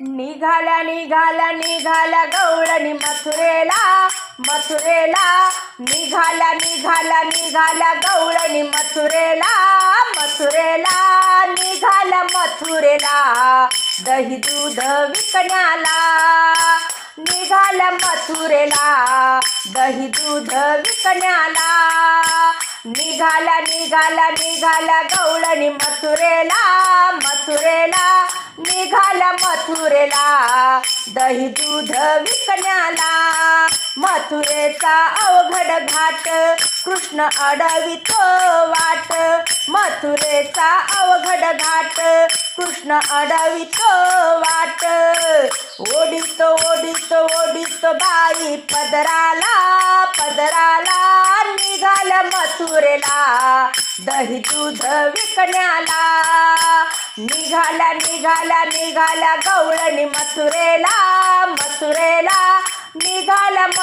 निघाला निघाला निघाला गौडनी मथुरेला मथुरेला. निघाला निघाला निघाला गवळणी मथुरेला मथुरेला. निघाला मथुरेला दही दूध विकण्याला. निघाला मथुरेला दही दूध विकण्याला. निघाला निघाला निघाला गवळणी मथुरेला मथुरेला. निघाला मथुरेला. दही दूध विकण्याला. मथुरेचा अवघड घाट कृष्ण अडवितो वाट. मथुरेचा अवघड घाट कृष्ण अडवितो वाट. ओढितो ओढितो ओढितो बाई पदराला पदराला निघाला मथुरेला. दही दूध विकण्याला. निघाला निघाला निघाला गवळणी मथुरेला.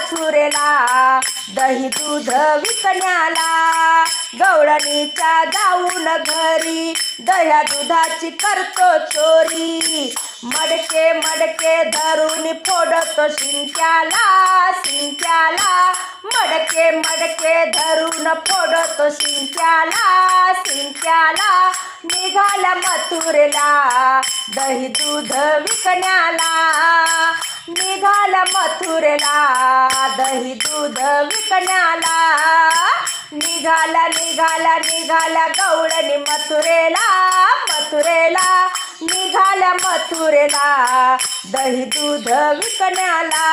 निघाला मथुरेला दही दूध विकण्याला. गवळणीच्या जाऊन घरी दह्या दुधाची करतो चोरी. मडके मडके धरून फोडतो शिंक्याला शिंक्याला. मडके मडके धरून फोडतो शिंक्याला शिंक्याला. निघाला मथुरेला दही दूध विकण्याला. निघाला मथुरेला दही दूध विकण्याला. निघाला निघाला निघाला गवळणी मथुरेला मथुरेला. निघाला मथुरेला दही दूध विकण्याला.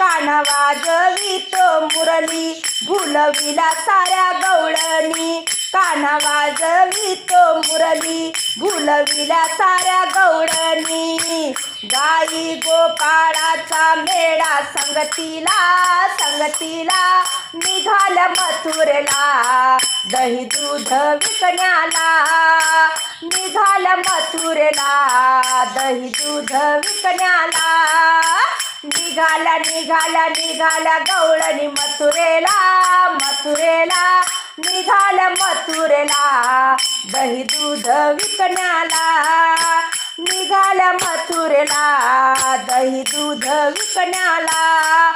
कान्हा वाजवितो मुरली भुलविला साऱ्या गवळणी. कान्हा वाजवितो मुरली भुलविला साऱ्या गवळणी. गाई गोपाळाचा मेळा संगतीला संगतीला निघाल्या मथुरेला. दही दूध विकण्याला निघाल्या मथुरेला. दही दूध विकण्याला. निघाला निघाला निघाला गवळणी मथुरेला मथुरेला. निघाला मथुरेला दही दूध विकण्याला. निघाला मथुरेला दही दूध विकण्याला.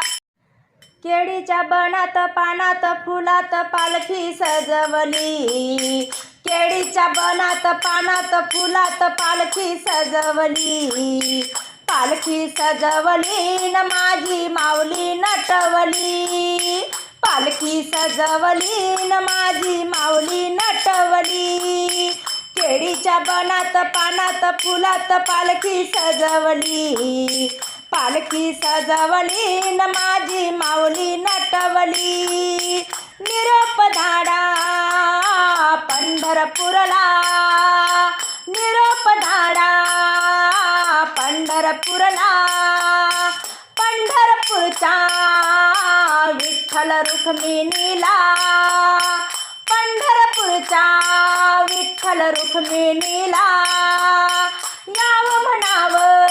केळीच्या बनात पानात फुलात पालखी सजवली. केळीच्या बनात पानात फुलात पालखी सजवली. पालखी सजवली न माझी माऊली नटवली. पालखी सजवली न माझी माऊली नटवली. केळीच्या बनात पानात फुलात पालखी सजवली. पालखी सजवली न माझी माऊली नटवली. निरोप धाडा पंढरपूरला. निरोप पंढरपूरला पंढरपूरच्या विठ्ठल रुक्मिणीला. पंढरपूरच्या विठ्ठल रुक्मिणीला. याव म्हणावं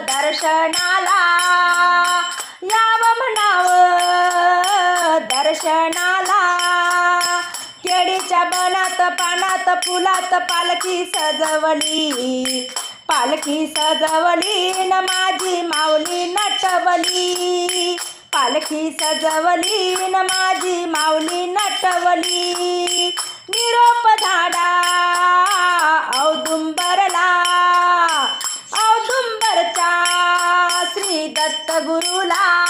दर्शनाला. याव म्हणावं दर्शनाला. केळीच्या बनात पानात फुलात पालखी सजवली. पालखी सजवली न माझी माऊली नटवली. पालखी सजवली न माझी माऊली नटवली. निरोप झाडा औदुंबरला औदुंबरचा श्री दत्त गुरुला.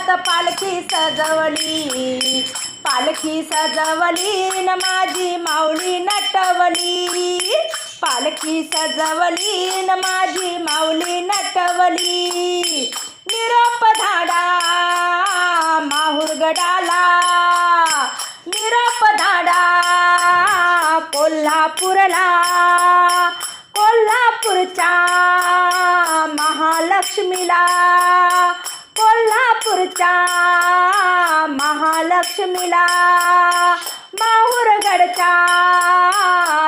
घरात पालखी सजवली. पालखी सजवली न माझी माऊली नटवली. पालखी सजवली न माझी माऊली नटवली. निरोप धाडा माहुरगडाला निरोप धाडा कोल्हापूरला. कोल्हापूरच्या महालक्ष्मीला माहुरगडच्या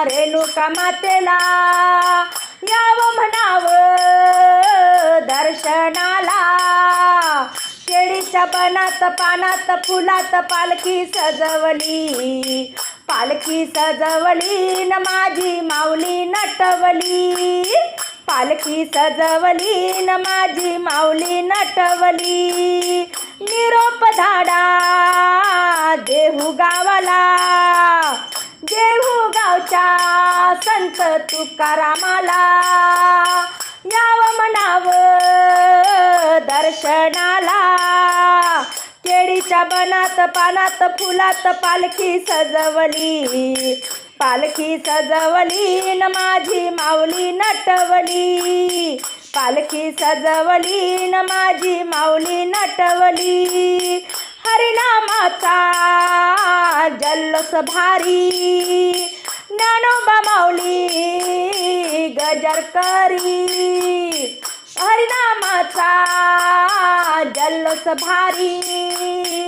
रेणुका मातेला यावं म्हणाव दर्शनाला. केळीच्या बनात पानात फुलात पालखी सजवली. पालखी सजवली न माझी माऊली नटवली. पालखी सजवली न माझी माऊली नटवली. निरोप धाडा देहू गावाला. देहू गावच्या संत तुकारामाला. याव म्हणाव दर्शनाला. केळीच्या बनात पानात फुलात पालखी सजवली. पालखी सजवली न माझी माऊली नटवली. पालखी सजवली न माझी माऊली नटवली. हरिनामाचा जल्लोष भारी. ज्ञानोबा माऊली गजर करी. हरिनामाचा जल्लोष भारी.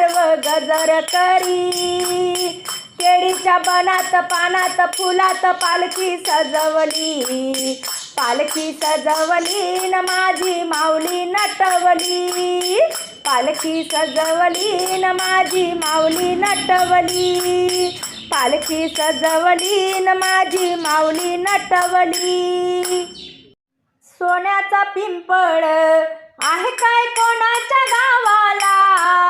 सर्व गजर करी केळीच्या बनात पानात फुलात पालखी सजवली. पालखी सजवली न माझी माऊली नटवली. पालखी सजवली न माझी माऊली नटवली. पालखी सजवली न माझी माऊली नटवली. सोन्याचा पिंपळ आहे काय कोणाच्या गावाला?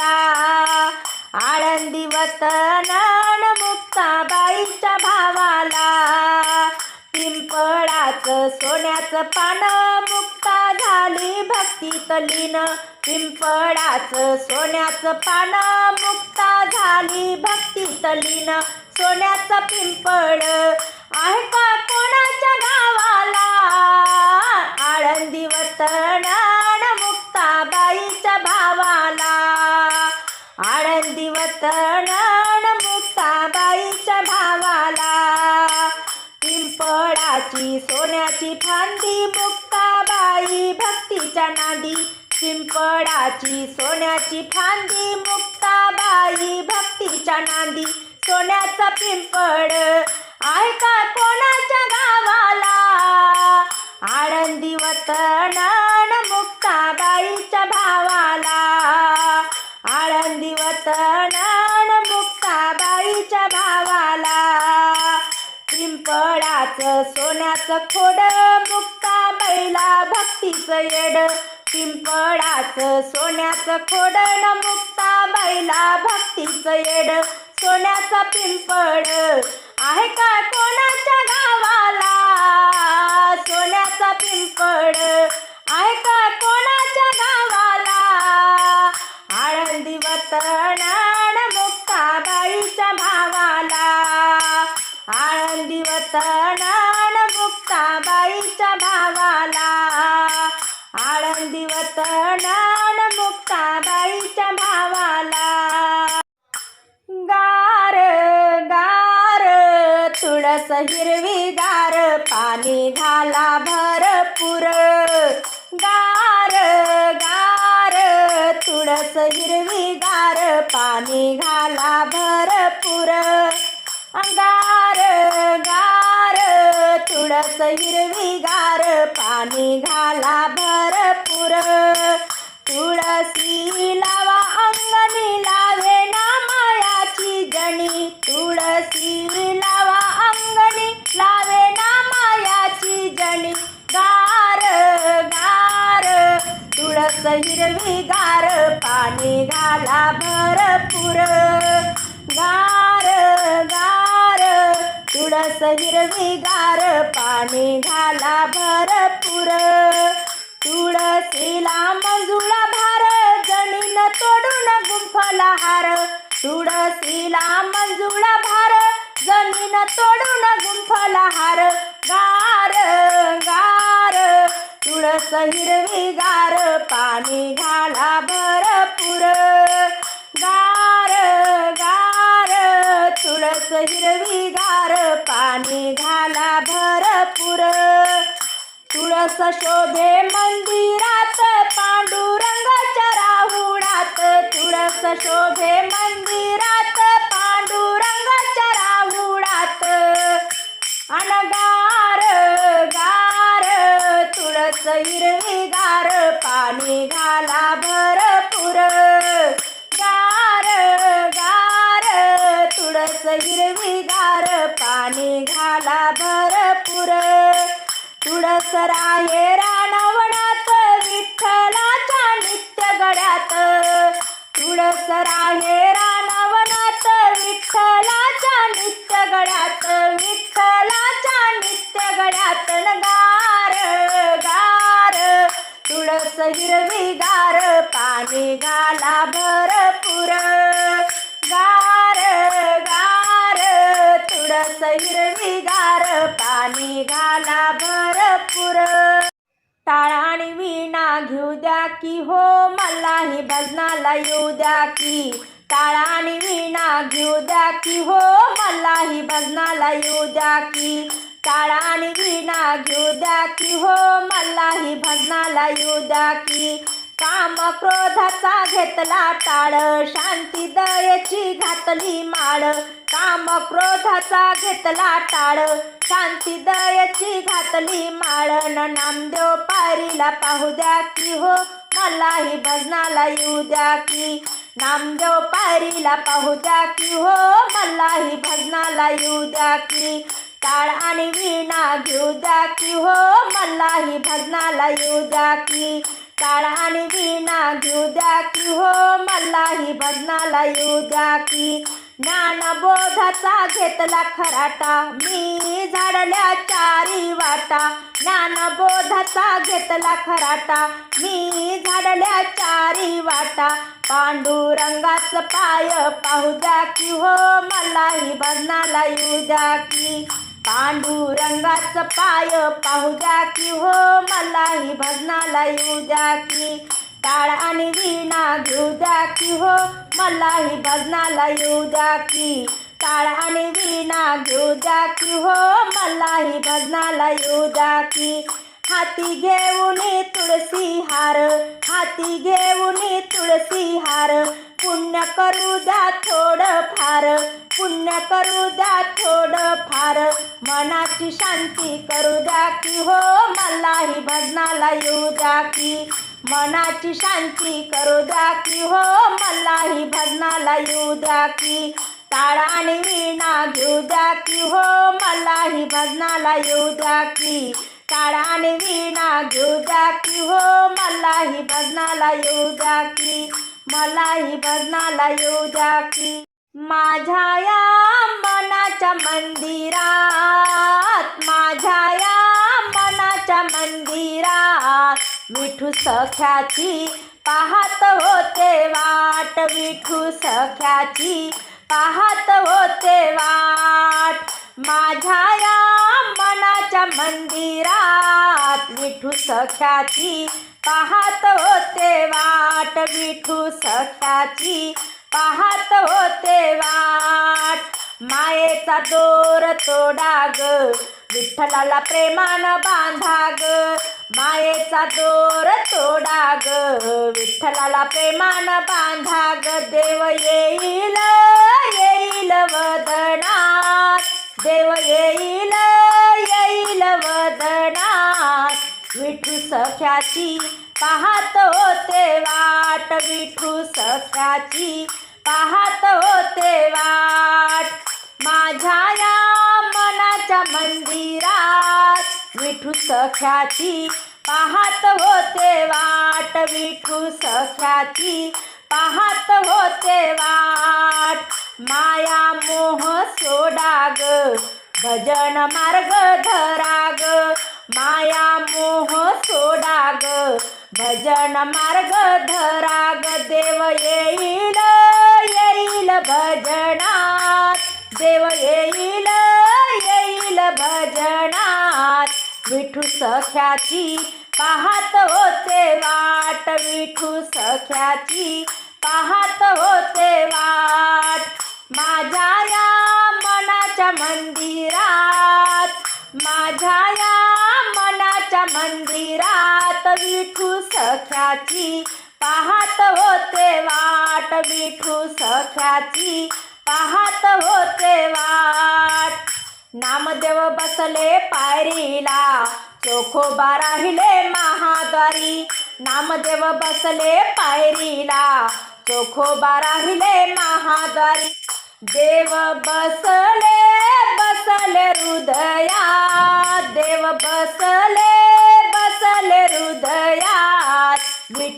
आळंदी मुक्ताबाईच्या भावाला. पिंपळाचं सोन्याचं पान मुक्ता झाली भक्तीत लीन पिंपळाचं सोन्याचं पान मुक्ता झाली भक्तीत लीन सोन्याचं पिंपळ आहे का कोणाच्या गावाला आळंदी वतन मुक्ताबाईच्या भावा आळंदी वतन मुक्ताबाईच्या भावाला. पिंपळाची सोन्याची फांदी मुक्ताबाई भक्तीच्या नांदी. पिंपळाची सोन्याची फांदी मुक्ताबाई भक्तीच्या नांदी. सोन्याचा पिंपळ आहे का कोणाच्या गावाला. आळंदी वतन मुक्ताबाईच्या भावाला. आळंदी वतन मुक्ताबाईच्या भावाला. पिंपळाचं सोन्याचं खोड मुक्ताबाईला भक्तीचं येड. पिंपळाचं सोन्याचं खोड न मुक्ताबाईला भक्तीचं येड. सोन्याचा पिंपळ आहे का कोणाच्या गावाला? सोन्याचा पिंपळ आहे का कोणाच्या गावाला? आळंदी वतन न मुक्ताबाईच्या भावाला. आळंदी वतन न मुक्ताबाईच्या भावाला. आळंदी वतन न मुक्ताबाईच्या भावाला. गार गार तुळस हिरवी गार पाणी घाला भरपूर. अंगार गार तुळस हिरवी गार पाणी घाला भरपूर. तुळस हिरवी गार पाणी घाला भरपूर. गार गार तुळस हिरवी गार पाणी घाला भरपूर. तुळसीला मंजुळा भार जणीन तोडून गुंफला हार तुळसीला मंजुळा भार जमीन तोडून गुंफला हार गार गार तुळस हिरवी गार पाणी घाला भरपूर. गार गार तुळस हिरवी गार पाणी घाला भरपूर. तुळस शोभे मंदिरात पांडुरंगाच्या राहुडात तुळस शोभे मंदिरात पांडुरंगाच्या राहुडात अनगा निघाला घाला भरपूर. गार गार तुळस हिरवी गार पाणी घाला भरपूर. तुळस राहे राणवणात विठ्ठलाच्या नित्य गड्यात. तुळस राहे राणवणात विठ्ठलाच्या नित्य गड्यात. विठ्ठलाच्या नित्य गड्यात गा हिरवीगार पाणी घाला भरपूर. गार गार तुळस हिरवीगार पाणी घाला भरपूर. टाळा आणि विणा घेऊ द्या की हो मलाही भजनाला येऊ द्या की. टाळा आणि विणा घेऊ द्या की हो मलाही भजनाला येऊ द्या की. काळा आणि विना घेऊ द्या की हो मलाही भजनाला येऊ द्या की. काम क्रोधाचा घेतला टाळ शांती दयेची घातली माळ. काम क्रोधाचा घेतला टाळ शांती दयेची घातली माळ. न नामदेव पारीला पाहू द्या की हो मलाही भजनाला येऊ द्या की. नामदेव पारीला पाहू द्या की हो मलाही भजनाला येऊ द्या की. काळ आणि विणा घेऊ द्या की हो मलाही भजनाला येऊ द्या की. काळ आणि विणा घेऊ द्या की हो मलाही भजनाला येऊ द्या की. ज्ञानबोधाचा घेतला खराटा मी झाडल्या चारी वाटा. ज्ञानबोधाचा घेतला खराटा मी झाडल्या चारी वाटा. पांडुरंगाच पाय पाहू द्या की हो मलाही भजनाला येऊ द्या की. पांडुरंगाच पाय पाहू द्या की हो मलाही भजनाला येऊ द्या की. टाळ आणि वीणा घेऊ द्या की हो मलाही भजनाला येऊ द्या की. टाळ आणि वीणा घेऊ द्या की हो मलाही भजनाला येऊ द्या की. हाती घेऊन तुळसी हार हाती घेऊन तुळसी हार. पुण्य करू द्या थोडं फार पुण्य करू द्या थोडं फार मनाची शांती करू द्या की हो मलाही भजनाला येऊ द्या की. मनाची शांती करू द्या की हो मलाही भजनाला येऊ द्या की. टाळ आणि वीणा घेऊ द्या की हो मलाही भजनाला येऊ द्या की. काळाने विणा घेऊ द्या की हो मलाही भजनाला येऊ द्या की मलाही भजनाला येऊ द्या की. माझ्या या मनाच्या मंदिरात माझ्या या मनाच्या मंदिरात मिठू सख्याची पाहत होते वाट विठू सख्याची पाहत होते वाट. माझ्या या मंदिरात विठू सख्याची पाहत होते वाट. विठू सख्याची पाहत होते वाट. मायेचा दोर तोडा ग विठ्ठलाला प्रेमान बांधा ग मायेचा दोर तोडा ग विठ्ठलाला प्रेमान बांधा ग देव येईल येईल वदनात. देव येईल येईल सख्याची पाहत होते वाट विठू सख्याची पाहत होते वाट. माझ्या या मनाच्या मंदिरात विठू सख्याची पाहत होते वाट विठू सख्याची पाहत होते वाट. माया मोह सोडा ग भजन मार्ग धरा भजन मार्ग धरा ग देव येईल येईल भजनात. देव येईल येईल भजनात. विठू सख्याची पाहत होते वाट विठू सख्याची पाहत होते वाट. माझ्या या मनाच्या मंदिरात माझ्या या मनाच्या मंदिरात विठू सख्याची पाहत होते वाट विठू सख्याची पाहत होते वाट. नामदेव बसले पायरीला. चोखोबा राहिले महाद्वारी. नामदेव बसले पायरीला. चोखोबा राहिले महाद्वारी. देव बसले बसले हृदया देव बसले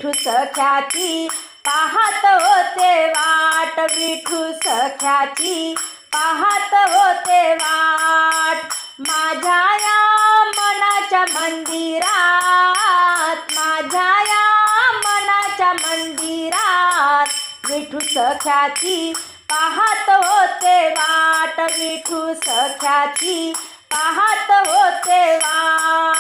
विठू सख्याची पाहत होते वाट. विठू सख्याची पाहत होते वाट. माझ्या या मनाच्या मंदिरात माझ्या या मनाच्या मंदिरात विठू सख्याची पाहत होते वाट. विठू सख्याची पाहत होते वाट.